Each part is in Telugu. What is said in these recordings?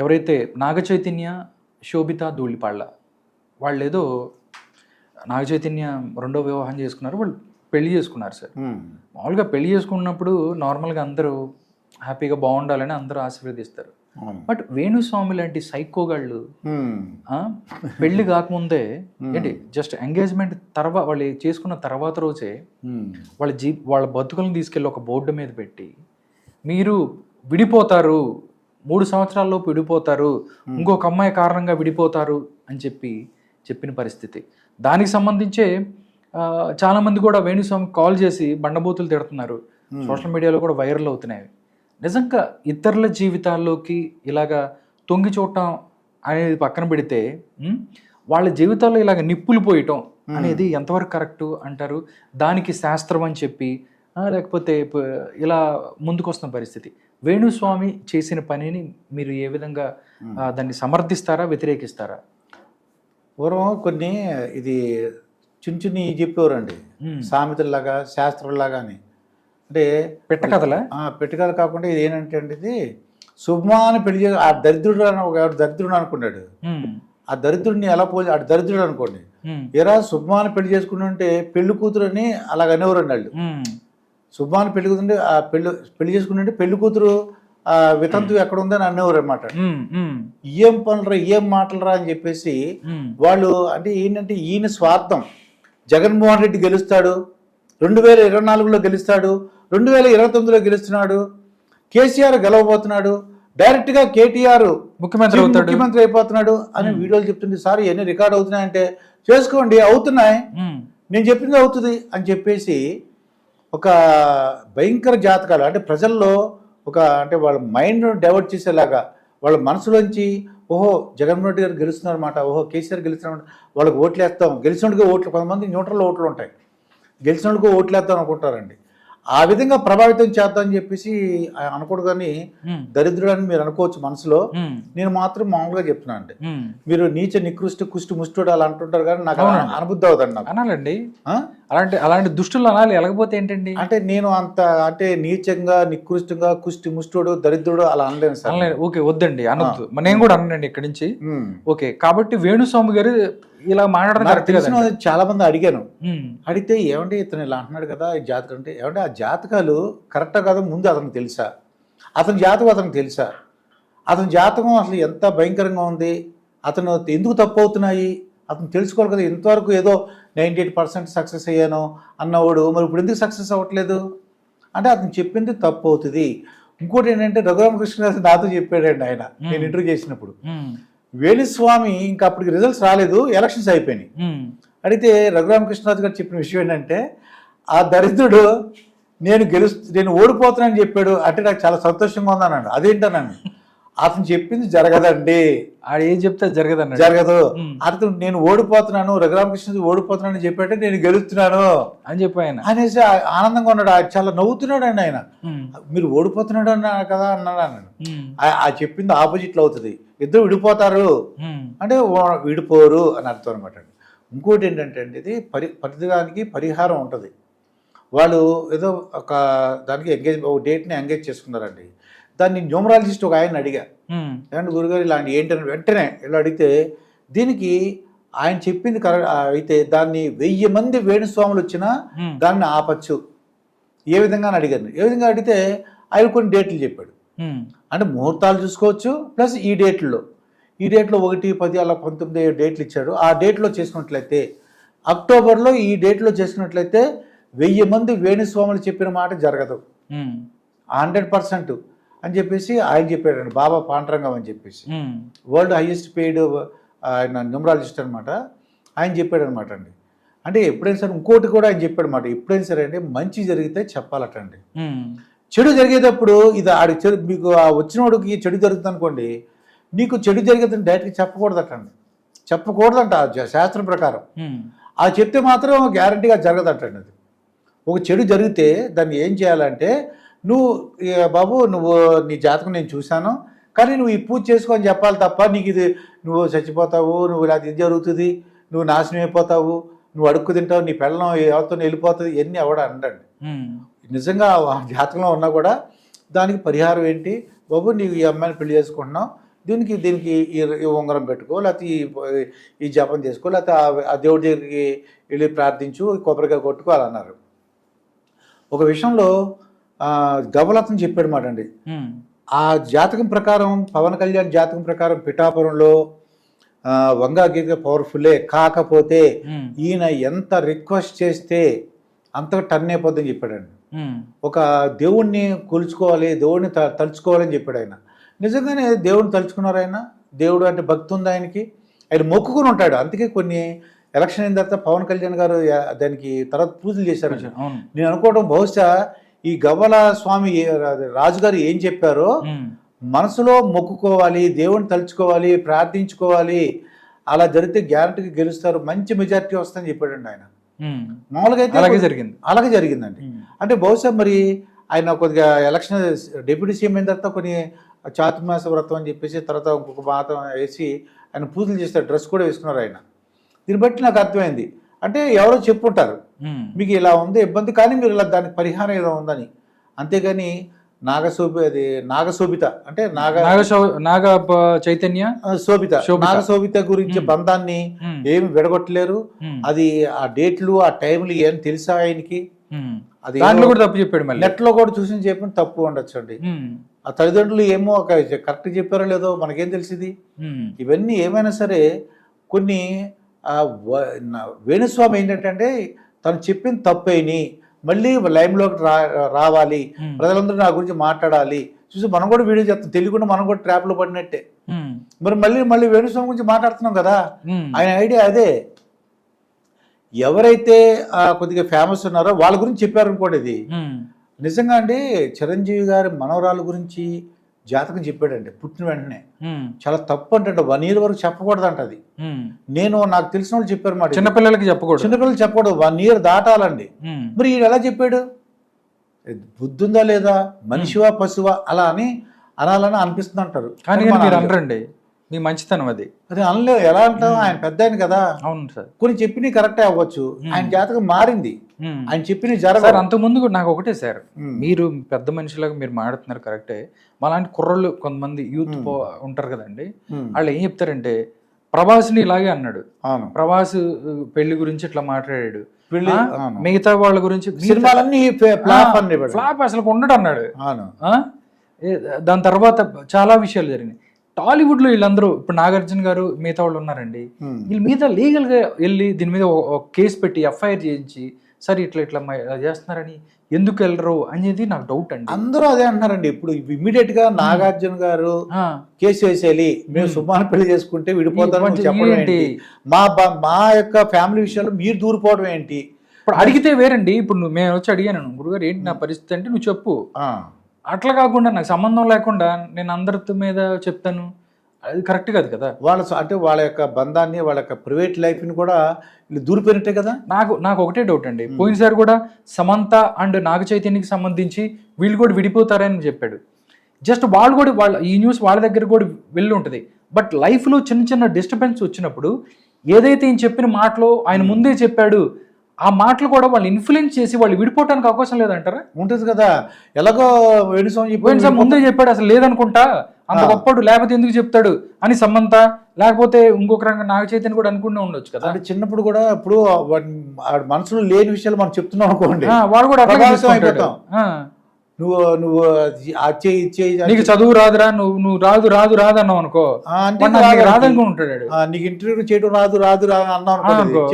ఎవరైతే నాగ చైతన్య శోభిత ధూళిపాళ్ళ వాళ్ళు ఏదో నాగ చైతన్య రెండో వివాహం చేసుకున్నారు వాళ్ళు పెళ్ళి చేసుకున్నారు సార్. మామూలుగా పెళ్ళి చేసుకున్నప్పుడు నార్మల్గా అందరూ హ్యాపీగా బాగుండాలని అందరూ ఆశీర్వదిస్తారు. బట్ వేణుస్వామి లాంటి సైకోగాళ్ళు పెళ్ళి కాకముందే ఏంటి జస్ట్ ఎంగేజ్మెంట్ తర్వాత వాళ్ళు చేసుకున్న తర్వాత రోజే. వాళ్ళ జీ వాళ్ళ బతుకులను తీసుకెళ్ళి ఒక బోర్డు మీద పెట్టి మీరు విడిపోతారు మూడు సంవత్సరాల్లోపు విడిపోతారు ఇంకొక అమ్మాయి కారణంగా విడిపోతారు అని చెప్పి చెప్పిన పరిస్థితి. దానికి సంబంధించే ఆ, చాలా మంది కూడా వేణుస్వామి కాల్ చేసి బండబూతులు తిడుతున్నారు. సోషల్ మీడియాలో కూడా వైరల్ అవుతున్నాయి. నిజంగా ఇతరుల జీవితాల్లోకి ఇలాగా తొంగి చూడటం అనేది పక్కన పెడితే వాళ్ళ జీవితాల్లో ఇలాగ నిప్పులు పోయటం అనేది ఎంతవరకు కరెక్ట్ అంటారు? దానికి శాస్త్రం అని చెప్పి లేకపోతే ఇలా ముందుకొస్తున్న పరిస్థితి. వేణుస్వామి చేసిన పనిని మీరు ఏ విధంగా దాన్ని సమర్థిస్తారా వ్యతిరేకిస్తారా? పూర్వం కొన్ని ఇది చిన్న చిన్ని చెప్పేవారండి. సామెతల్లాగా శాస్త్రంలాగా అని. అంటే పెట్ట కథలా ఆ, పెట్టుకలు కాకుండా ఇది ఏంటంటే అండి ఇది శుభమాని పెళ్ళి చేసి ఆ దరిద్రుడు అని ఒక దరిద్రుడు అనుకున్నాడు. ఆ దరిద్రుడిని ఎలా పోలి ఆ దరిద్రుడు అనుకోండి. ఎరా శుభమాని పెళ్ళి చేసుకుని ఉంటే పెళ్ళి కూతురు అని అలాగ అనేవారండి వాళ్ళు. శుభమాని పెళ్ళి ఆ పెళ్ళి పెళ్ళి చేసుకుని ఉంటే పెళ్ళి కూతురు ఆ వితంతు ఎక్కడ ఉందని అనేవారు అనమాట ఏం పనులరా ఏం మాటలరా అని చెప్పేసి వాళ్ళు అంటే ఏంటంటే ఈయన స్వార్థం. జగన్మోహన్ రెడ్డి గెలుస్తాడు రెండు వేల ఇరవై నాలుగులో గెలుస్తాడు రెండు వేల ఇరవై తొమ్మిదిలో గెలుస్తున్నాడు కేసీఆర్ గెలవబోతున్నాడు డైరెక్ట్గా కేటీఆర్ ముఖ్యమంత్రి అవుతాడు. ముఖ్యమంత్రి అయిపోతున్నాడు అని వీడియోలు చెప్తుంది. సార్ ఎన్ని రికార్డ్ అవుతున్నాయంటే చేసుకోండి అవుతున్నాయి. నేను చెప్పింది అవుతుంది అని చెప్పేసి ఒక భయంకర జాతకాలు. అంటే ప్రజల్లో ఒక అంటే వాళ్ళ మైండ్ డైవర్ట్ చేసేలాగా వాళ్ళ మనసులోంచి ఓహో జగన్మోహన్ రెడ్డి గారు గెలుస్తున్నారన్నమాట ఓహో కేసీఆర్ గెలుస్తున్నారు వాళ్ళకి ఓట్లు వేస్తాం ఓట్లు కొంతమంది న్యూట్రల్ ఓట్లు ఉంటాయి. గెలిచినట్టుగా ఓట్లు వేస్తాం అనుకుంటారండి. ఆ విధంగా ప్రభావితం చేద్దాం అని చెప్పేసి అనుకోడు కానీ అని మీరు అనుకోవచ్చు మనసులో. నేను మాత్రం మామూలుగా చెప్తున్నాను అండి. మీరు నీచ నికృష్టి కుష్టి ముష్టుడు అలా అంటుంటారు కానీ నాకు. అనుబుద్ధి అవుతుంది నాకు. అనాలండి? అలాంటి అలాంటి దుష్టులు అనాలి. ఎలాగపోతే ఏంటండి? అంటే నేను అంత అంటే నీచంగా నికృష్టంగా కుష్టి ముష్టుడు దరిద్రుడు అలా అనలేను సార్. ఓకే వద్దండి. అనొద్దు. నేను కూడా అనండి ఇక్కడి నుంచి. ఓకే కాబట్టి వేణుస్వామి గారు ఇలా మాట్లాడడం కరెక్ట్ తెలిసిన చాలా మంది అడిగాను. అడిగితే ఏమంటే ఇతను ఇలా అంటున్నాడు కదా ఈ జాతకం అంటే ఏమంటే ఆ జాతకాలు కరెక్టా కదా ముందు అతనికి తెలుసా? అతని జాతకం అతనికి తెలుసా? అతని జాతకం అసలు ఎంత భయంకరంగా ఉంది? అతను ఎందుకు తప్పు అవుతున్నాయి? అతను తెలుసుకోవాలి కదా ఇంతవరకు ఏదో నైంటీ ఎయిట్ పర్సెంట్ సక్సెస్ అయ్యాను అన్నవాడు మరి ఇప్పుడు ఎందుకు సక్సెస్ అవ్వట్లేదు? అంటే అతను చెప్పింది తప్పు అవుతుంది. ఇంకోటి ఏంటంటే రఘురామకృష్ణరాజు నాతో చెప్పాడండి ఆయన నేను ఇంటర్వ్యూ చేసినప్పుడు. వేణుస్వామి ఇంకా అప్పటికి రిజల్ట్స్ రాలేదు ఎలక్షన్స్ అయిపోయినాయి. అడిగితే రఘురామకృష్ణరాజు గారు చెప్పిన విషయం ఏంటంటే ఆ దరిద్రుడు నేను గెలుస్తు నేను ఓడిపోతున్నానని చెప్పాడు. అంటే నాకు చాలా సంతోషంగా ఉందన్నాడు. అదేంటన్నాను అతను చెప్పింది జరగదండి. ఆడ ఏం చెప్తే జరగదన్నాడు. జరగదు. అతను నేను ఓడిపోతున్నాను రఘురామకృష్ణ ఓడిపోతున్నాను అని చెప్పాడంటే నేను గెలుస్తున్నాను. అని చెప్పి ఆయన. అనేసి ఆనందంగా ఉన్నాడు. చాలా నవ్వుతున్నాడు అండి ఆయన. మీరు ఓడిపోతున్నాడు అన్నా కదా అన్నాడు అన్నాడు ఆ- చెప్పింది ఆపోజిట్లో అవుతుంది. ఇద్దరు విడిపోతారు. అంటే విడిపోరు అని అర్థం అనమాట అండి. ఇంకోటి ఏంటంటే అండి ఇది పరి ప్రతిదానికి పరిహారం ఉంటుంది. వాళ్ళు ఏదో ఒక దానికి ఎంగేజ్ ఒక డేట్ని ఎంగేజ్ చేసుకున్నారండి. దాన్ని న్యూమరాలజిస్ట్ ఒక ఆయన అడిగా. ఏమంటే గురుగారు ఇలాంటి ఏంటని వెంటనే ఇలా అడిగితే దీనికి ఆయన చెప్పింది కరెక్ట్ అయితే దాన్ని వెయ్యి మంది వేణుస్వాములు వచ్చినా దాన్ని ఆపచ్చు. ఏ విధంగా అని అడిగాను ఏ విధంగా అడిగితే ఆయన కొన్ని డేట్లు చెప్పాడు. అంటే ముహూర్తాలు చూసుకోవచ్చు ప్లస్ ఈ డేట్లో ఈ డేట్లో ఒకటి పది అలా పంతొమ్మిది డేట్లు ఇచ్చాడు. ఆ డేట్లో చేసుకున్నట్లయితే అక్టోబర్లో ఈ డేట్లో చేసుకున్నట్లయితే వెయ్యి మంది వేణుస్వాములు చెప్పిన మాట జరగదు. Hundred percent. అని చెప్పేసి ఆయన చెప్పాడండి బాబా పాండరంగం అని చెప్పేసి. వరల్డ్ హైయెస్ట్ పెయిడ్ ఆయన న్యూమరాలజిస్ట్ అనమాట ఆయన చెప్పాడు అనమాట అండి. అంటే ఎప్పుడైనా సరే ఇంకోటి కూడా ఆయన చెప్పాడు అనమాట ఎప్పుడైనా సరే అండి మంచి జరిగితే చెప్పాలటండి. చెడు జరిగేటప్పుడు ఇది ఆడి చెడు మీకు ఆ వచ్చినోడికి చెడు జరుగుతుంది అనుకోండి నీకు చెడు జరిగేదని డైరెక్ట్గా చెప్పకూడదటండి. చెప్పకూడదంట శాస్త్రం ప్రకారం. ఆ చెప్తే మాత్రం గ్యారంటీగా జరగదంటండి అది. ఒక చెడు జరిగితే దాన్ని ఏం చేయాలంటే నువ్వు "ఏ బాబు నువ్వు నీ జాతకం నేను చూశాను. కానీ నువ్వు ఈ పూజ చేసుకో అని చెప్పాలి తప్ప నీకు ఇది నువ్వు చచ్చిపోతావు నువ్వు ఇలా ఇది జరుగుతుంది? నువ్వు నాశనం అయిపోతావు నువ్వు అడుక్కు తింటావు నీ పెళ్ళం ఎవరితో వెళ్ళిపోతుంది ఇవన్నీ ఎవడ అండండి నిజంగా జాతకంలో ఉన్నా కూడా దానికి పరిహారం ఏంటి? బాబు నీవు ఈ అమ్మాయిని పెళ్ళి చేసుకుంటున్నావు. దీనికి దీనికి ఈ ఉంగరం పెట్టుకో లేకపోతే ఈ ఈ జపం చేసుకో లేకపోతే ఆ- దేవుడి దగ్గరికి వెళ్ళి ప్రార్థించు కొబ్బరికాయ కొట్టుకో అని అన్నారు. ఒక విషయంలో గవలతను చెప్పాడు మాట అండి. ఆ జాతకం ప్రకారం పవన్ కళ్యాణ్ జాతకం ప్రకారం పిఠాపురంలో వంగా గీత పవర్ఫుల్లే కాకపోతే ఈయన ఎంత రిక్వెస్ట్ చేస్తే అంతగా టర్న్ అయిపోద్దని చెప్పాడండి. ఒక దేవుణ్ణి కొలుచుకోవాలి దేవుడిని తలుచుకోవాలని చెప్పాడు ఆయన. నిజంగానే దేవుడిని తలుచుకున్నారు ఆయన. దేవుడు అంటే భక్తి ఉంది ఆయనకి. ఆయన మొక్కుకుని ఉంటాడు. అందుకే కొన్ని ఎలక్షన్ అయిన తర్వాత పవన్ కళ్యాణ్ గారు దానికి తర్వాత పూజలు చేశారు. నేను అనుకోవడం బహుశా ఈ గవ్వల స్వామి రాజుగారు ఏం చెప్పారో మనసులో మొక్కుకోవాలి దేవుని తలుచుకోవాలి ప్రార్థించుకోవాలి అలా జరిగితే గ్యారంటీకి గెలుస్తారు మంచి మెజారిటీ వస్తుందని చెప్పాడండి ఆయన. మామూలుగా అయితే అలాగే జరిగింది. అలాగే జరిగిందండి. అంటే బహుశా మరి ఆయన కొద్దిగా ఎలక్షన్ డిప్యూటీ సీఎం అయిన తర్వాత కొన్ని చాతుర్మాస వ్రతం అని చెప్పేసి తర్వాత ఇంకొక మాతం వేసి ఆయన పూజలు చేస్తారు డ్రెస్ కూడా వేసుకున్నారు ఆయన. దీన్ని బట్టి నాకు అర్థమైంది. అంటే ఎవరో చెప్పుంటారు. మీకు ఇలా ఉంది ఇబ్బంది కానీ మీరు ఇలా దానికి పరిహారం ఏదో ఉందని. అంతేగాని నాగశోభి అది నాగశోభిత అంటే నాగ నాగ చైతన్య? శోభిత. శోభిత. నాగశోభిత గురించి. బంధాన్ని ఏమి విడగొట్టలేరు. అది ఆ డేట్లు ఆ టైంలు ఏం తెలుసా ఆయనకి. అది దాంట్లో కూడా తప్పు చెప్పాడు మళ్ళీ. నెట్లో కూడా చూసి చెప్పిన తప్పు ఉండొచ్చు అండి. ఆ తల్లిదండ్రులు ఏమో ఒక కరెక్ట్ చెప్పారో లేదో మనకేం తెలిసింది? ఇవన్నీ ఏమైనా సరే కొన్ని వేణుస్వామి ఏంటంటే తను చెప్పిన తప్పైని మళ్ళీ లైమ్లోకి రా రావాలి ప్రజలందరూ నా గురించి మాట్లాడాలి చూసి మనం కూడా వీడియో చెప్తాం తెలియకుండా మనం కూడా ట్రాప్లో పడినట్టే. మరి మళ్ళీ మళ్ళీ వేణుస్వామి గురించి మాట్లాడుతున్నాం కదా ఆయన ఐడియా అదే. ఎవరైతే కొద్దిగా ఫేమస్ ఉన్నారో వాళ్ళ గురించి చెప్పారు అనుకోండి ఇది నిజంగా అండి చిరంజీవి గారి మనవరాల గురించి జాతకం చెప్పాడండి పుట్టిన వెంటనే. చాలా తప్పు అంటే వన్ ఇయర్ వరకు చెప్పకూడదంట అది. ఉమ్. నేను నాకు తెలిసిన వాళ్ళు చెప్పారు మాట చిన్నపిల్లలకి చెప్పకూడదు. చిన్నపిల్లలు చెప్పకూడదు వన్ ఇయర్ దాటాలండి. మరి ఈయన ఎలా చెప్పాడు? బుద్ధి ఉందా లేదా? మనిషివా పశువా? అలా అని అనాలని అనిపిస్తుంది అంటారు కానీ మీరు. అనరండి. మీ మంచితనం అది. అది అనలేవు. ఎలా అంటాం ఆయన పెద్ద ఆయన కదా. అవును సార్. కొన్ని చెప్పినవి కరెక్టే అవ్వచ్చు. ఆయన జాతకం మారింది. ఆయన చెప్పినవి సార్ జరగదు అంతకుముందు కూడా నాకు ఒకటే సార్. మీరు పెద్ద మనిషిలాగా మీరు మాడుతున్నారు కరెక్టే. మాలాంటి కుర్రోళ్ళు కొంతమంది యూత్ పో ఉంటారు కదండి. వాళ్ళు ఏం చెప్తారంటే ప్రభాస్ని ఇలాగే అన్నాడు. ప్రభాస్ పెళ్ళి గురించి ఇట్లా మాట్లాడాడు. మిగతా వాళ్ళ గురించి సినిమాలన్నీ ఫ్లాప్ అసలు ఉండడు అన్నాడు. దాని తర్వాత చాలా విషయాలు జరిగినాయి. టాలీవుడ్లో వీళ్ళందరూ ఇప్పుడు నాగార్జున గారు మిగతా వాళ్ళు ఉన్నారండి. వీళ్ళ మీద లీగల్గా వెళ్ళి దీని మీద ఒక- కేసు పెట్టి ఎఫ్ఐఆర్ చేయించి సరే ఇట్లా ఇట్లా చేస్తున్నారని ఎందుకు వెళ్ళరు? అనేది నాకు డౌట్ అండి. అందరూ అదే అంటున్నారండి. ఇప్పుడు ఇమ్మీడియట్గా నాగార్జున గారు కేసు వేసేయాలి. మేము సుమారు పెళ్ళి చేసుకుంటే చెప్పడం ఏంటి? ఏంటి? మా మా యొక్క ఫ్యామిలీ విషయాలు మీరు దూరిపోవడం ఏంటి? ఇప్పుడు అడిగితే వేరండి. ఇప్పుడు నువ్వు మేము వచ్చి అడిగాను గురుగారు ఏంటి నా పరిస్థితి అంటే నువ్వు చెప్పు. అట్లా కాకుండా నాకు సంబంధం లేకుండా నేను అందరి మీద చెప్తాను. అది కరెక్ట్ కాదు కదా. వాళ్ళ అంటే వాళ్ళ యొక్క బంధాన్ని వాళ్ళ యొక్క ప్రైవేట్ లైఫ్ని కూడా వీళ్ళు దూరిపోయినట్టే కదా? నాకు నాకు ఒకటే డౌట్ అండి. పోయినసారి కూడా సమంత అండ్ నాగ చైతన్యకి సంబంధించి వీళ్ళు కూడా విడిపోతారని చెప్పాడు. జస్ట్ వాళ్ళు కూడా వాళ్ళ ఈ న్యూస్ వాళ్ళ దగ్గర కూడా వెళ్ళి ఉంటుంది. బట్ లైఫ్లో చిన్న చిన్న డిస్టర్బెన్స్ వచ్చినప్పుడు ఏదైతే ఈయన చెప్పిన మాటలో ఆయన ముందే చెప్పాడు ఆ మాటలు కూడా వాళ్ళు ఇన్ఫ్లుయెన్స్ చేసి వాళ్ళు విడిపోవడానికి అవకాశం లేదంటారా? ఉంటుంది కదా. ఎలాగో వేణుస్వామి ముందే చెప్పాడు అసలు లేదనుకుంటా? అంత. గొప్పడు లేకపోతే ఎందుకు చెప్తాడు? అని సమంత లేకపోతే ఇంకొక రంగ నాగ చైతన్య కూడా అనుకునే ఉండొచ్చు కదా. అంటే చిన్నప్పుడు కూడా ఇప్పుడు మనసులో లేని విషయాలు మనం చెప్తున్నాం అనుకోండి. వాడు కూడా. అయిపోతాం. నువ్వు నువ్వు నీకు చదువు రాదురా నువ్వు నువ్వు రాదు రాదు రాదు అన్నావు అనుకో. అంటే రాదు. ఆ, నీకు ఇంటర్వ్యూ చేయడం రాదు రాదు రా అన్నావు అనుకో.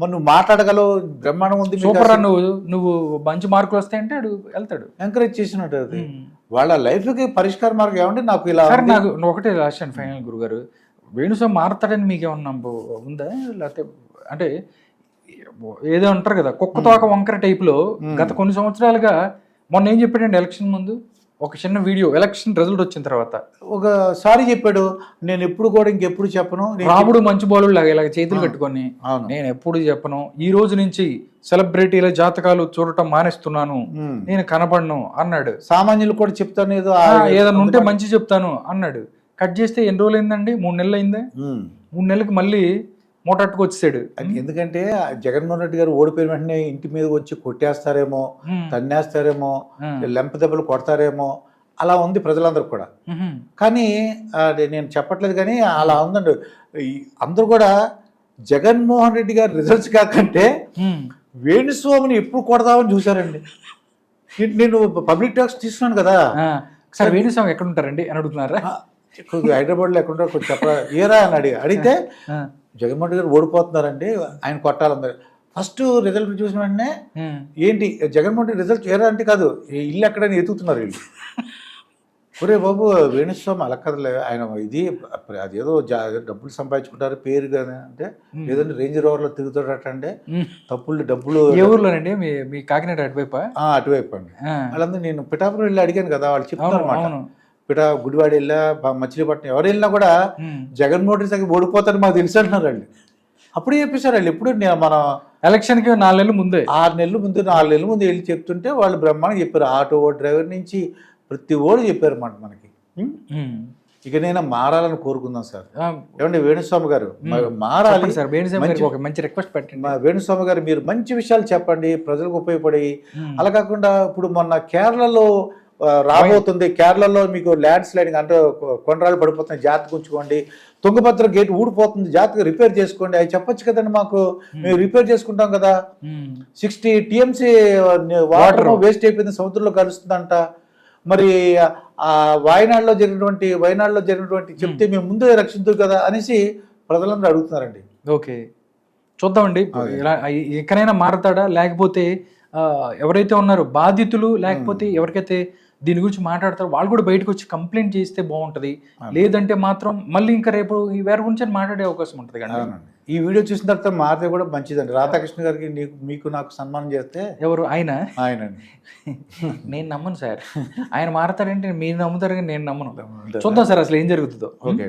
మరి నువ్వు మాట్లాడగలవు బ్రహ్మాండం ఉంది సూపర్. నువ్వు నువ్వు మంచి మార్కులు వస్తాయంటే వాడు వెళ్తాడు. ఎంకరేజ్ చేసినట్టు అది. వాళ్ళ లైఫ్కి పరిష్కార మార్గం ఏమంటే నాకు ఇలా సరే. నాకు ఒకటే లాస్ట్ అండ్ ఫైనల్ గురుగారు. వేణుస్వామి మారుతాడని మీకు ఏమన్నా ఉందా? లేకపోతే అంటే ఏదో అంటారు కదా కుక్క తోక వంకర టైపులో గత కొన్ని సంవత్సరాలుగా మొన్న ఏం చెప్పాడండి ఎలక్షన్ ముందు? ఒక చిన్న వీడియో ఎలక్షన్ రిజల్ట్ వచ్చిన తర్వాత. ఒక సారీ చెప్పాడు నేను ఎప్పుడు కూడా ఇంకెప్పుడు చెప్పను రాముడు మంచి బాలుడు లాగా ఇలాగ చేతులు కట్టుకొని నేను ఎప్పుడు చెప్పను ఈ రోజు నుంచి సెలబ్రిటీల జాతకాలు చూడటం మానేస్తున్నాను. నేను కనపడను అన్నాడు. సామాన్యులు కూడా చెప్తాను ఏదో ఏదన్నా ఉంటే మంచి చెప్తాను అన్నాడు. కట్ చేస్తే ఎన్ని రోజులు అయిందండి మూడు నెలలు అయిందా. మూడు నెలలకు మళ్ళీ మూటట్టుకు వచ్చాడు అది ఎందుకంటే జగన్మోహన్ రెడ్డి గారు ఓడిపోయిన వెంటనే ఇంటి మీద వచ్చి కొట్టేస్తారేమో తన్నేస్తారేమో లెంప దెబ్బలు కొడతారేమో అలా ఉంది ప్రజలందరూ కూడా. కానీ నేను చెప్పట్లేదు కానీ అలా ఉందండి. అందరూ కూడా జగన్మోహన్ రెడ్డి గారి రిజల్ట్స్ కాకంటే. వేణుస్వామిని ఎప్పుడు కొడదామని చూశారండి. నేను- పబ్లిక్ టాక్స్ తీసుకున్నాను కదా. సార్ వేణుస్వామి ఎక్కడ ఉంటారండి అని అడుగుతున్నారా? హైదరాబాద్లో ఎక్కడ కొంచెం చెప్పరా? ఏరా అని అడిగి. అడిగితే జగన్మోహన్ గారు ఓడిపోతున్నారండి ఆయన కొట్టాలన్నారు ఫస్ట్ రిజల్ట్ చూసిన వెంటనే. ఏంటి జగన్మోహన్ రెడ్డి రిజల్ట్ ఏరా అంటే కాదు ఇల్లు ఎక్కడైనా ఎతుకుతున్నారు వీళ్ళు. ఒరే బాబు వేణుస్వామి అలా కదలే ఆయన ఇది అదేదో డబ్బులు సంపాదించుకుంటారు పేరు కానీ అంటే లేదంటే రేంజ్ రోవర్లో తిరుగుతాడట అంటే మ్మ్. తప్పులు డబ్బులు ఊర్లోనండి? మీ మీ కాకినాడ అటువైపా? అటువైపు అండి. వాళ్ళందరూ నేను పిఠాపురం వెళ్ళి అడిగాను కదా వాళ్ళు చెప్తున్నారు పిఠా గుడివాడ వెళ్ళా మచిలీపట్నం ఎవరు వెళ్ళినా కూడా. జగన్మోహన్ రెడ్డి దగ్గర ఓడిపోతారని మాకు తెలుసు అంటున్నారు వాళ్ళు అప్పుడే చెప్పేశారు వాళ్ళు ఎప్పుడు మనం ఎలక్షన్కి నాలుగు నెలలు ముందే. ఆరు నెలల ముందు నాలుగు నెలల ముందు వెళ్ళి చెప్తుంటే వాళ్ళు బ్రహ్మాండం చెప్పారు. ఆటో డ్రైవర్ నుంచి ప్రతి ఓడు చెప్పారు అన్నమాట మనకి. ఇక నేను మారాలని కోరుకుందాం సార్. ఏమండి వేణుస్వామి గారు? మారాలి. సార్. వేణుస్వామి మంచి- ఒక మంచి రిక్వెస్ట్ పెట్టండి. మా వేణుస్వామి గారు మీరు మంచి విషయాలు చెప్పండి. ప్రజలకు ఉపయోగపడి. అలా కాకుండా ఇప్పుడు మొన్న కేరళలో రాబోతుంది. కేరళలో మీకు ల్యాండ్ స్లైడింగ్ అంటే కొండరాలు పడిపోతున్నాయి. జాగ్రత్తగా ఉంచుకోండి. తుంగభద్ర గేట్ ఊడిపోతుంది. జాగ్రత్తగా రిపేర్ చేసుకోండి. అవి చెప్పొచ్చు కదండి మాకు. మేము. రిపేర్ చేసుకుంటాం కదా. సిక్స్టీ టీఎంసీ వాటర్ వేస్ట్ అయిపోయింది. సముద్రంలో కలుస్తుందంట. మరి ఆ వాయనాడులో జరిగినటువంటి వయనాడులో జరిగినటువంటి చెప్తే మేము. ముందే రక్షిద్దు కదా అనేసి ప్రజలందరూ అడుగుతున్నారండి. ఓకే. చూద్దామండి. ఎక్కడైనా మారతాడా? లేకపోతే ఎవరైతే ఉన్నారో బాధితులు లేకపోతే ఎవరికైతే దీని గురించి మాట్లాడతారో. వాళ్ళు కూడా బయటకు వచ్చి కంప్లైంట్ చేస్తే బాగుంటది. లేదంటే మాత్రం మళ్ళీ ఇంకా రేపు ఈ వేరే గురించి మాట్లాడే అవకాశం ఉంటుంది అవునండి. ఈ వీడియో చూసిన తర్వాత మారితే కూడా మంచిదండి. రాధాకృష్ణ గారికి నీకు మీకు నాకు సన్మానం చేస్తే ఎవరు? ఆయన? ఆయనండి. నేను నమ్మను సార్. ఆయన మారతాడంటే మీరు నమ్ముతారు నేను నమ్మను. చూద్దాం సార్ అసలు ఏం జరుగుతుందో. ఓకే.